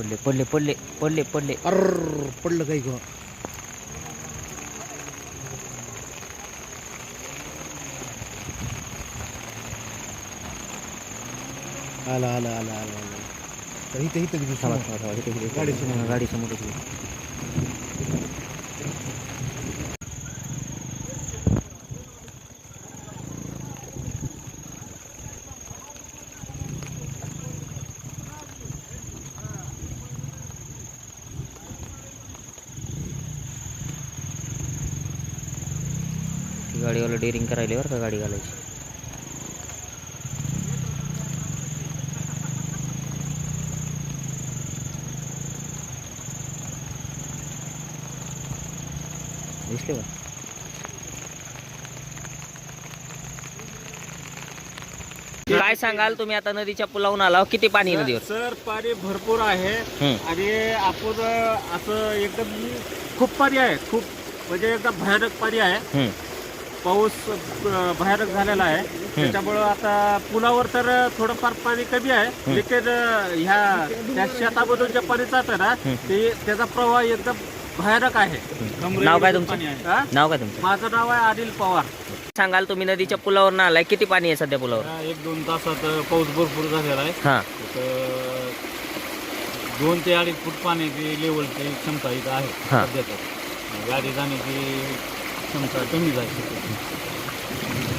पडले पडले पडले पडले पडले अर पडलं काही गं आला आला आला आला आला तर इथं इथं दिसू थांबा, समोर. थांबा, थांबा, इथे, इथे, इथे. गाडी समोर. गाडी समोर इथे. ती गाडीवाला डेअरिंग करायला बरं का गाडी घालायची. दिसले का? काय सांगाल तुम्ही आता नदीच्या पुलावून आला किती पाणी नदीवर? सर पाणी भरपूर आहे. आणि आपण असं एकदम खूप पाणी आहे. खूप म्हणजे एकदम भयानक पाणी आहे. पाऊस भयानक झालेला आहे. त्याच्यामुळं आता पुलावर तर थोडंफार पाणी कमी आहे. लेकिन ह्या त्या शेतामधून जे पाणी जातं ना ते त्याचा प्रवाह एकदम भयानक आहे. नाव काय तुमचं? हा? नाव काय तुमचं? माझं नाव आहे अनिल पवार. सांगाल तुम्ही नदीच्या पुलावर आलाय किती पाणी आहे सध्या पुलावर? हा, एक दोन तासात पाऊस भरपूर झालेला आहे. हा. तर दोन ते अडीच फूट पाण्याची लेवलची क्षमता इथं आहे हा. सध्या तर. गाडी जाण्याची क्षमता कमी झाली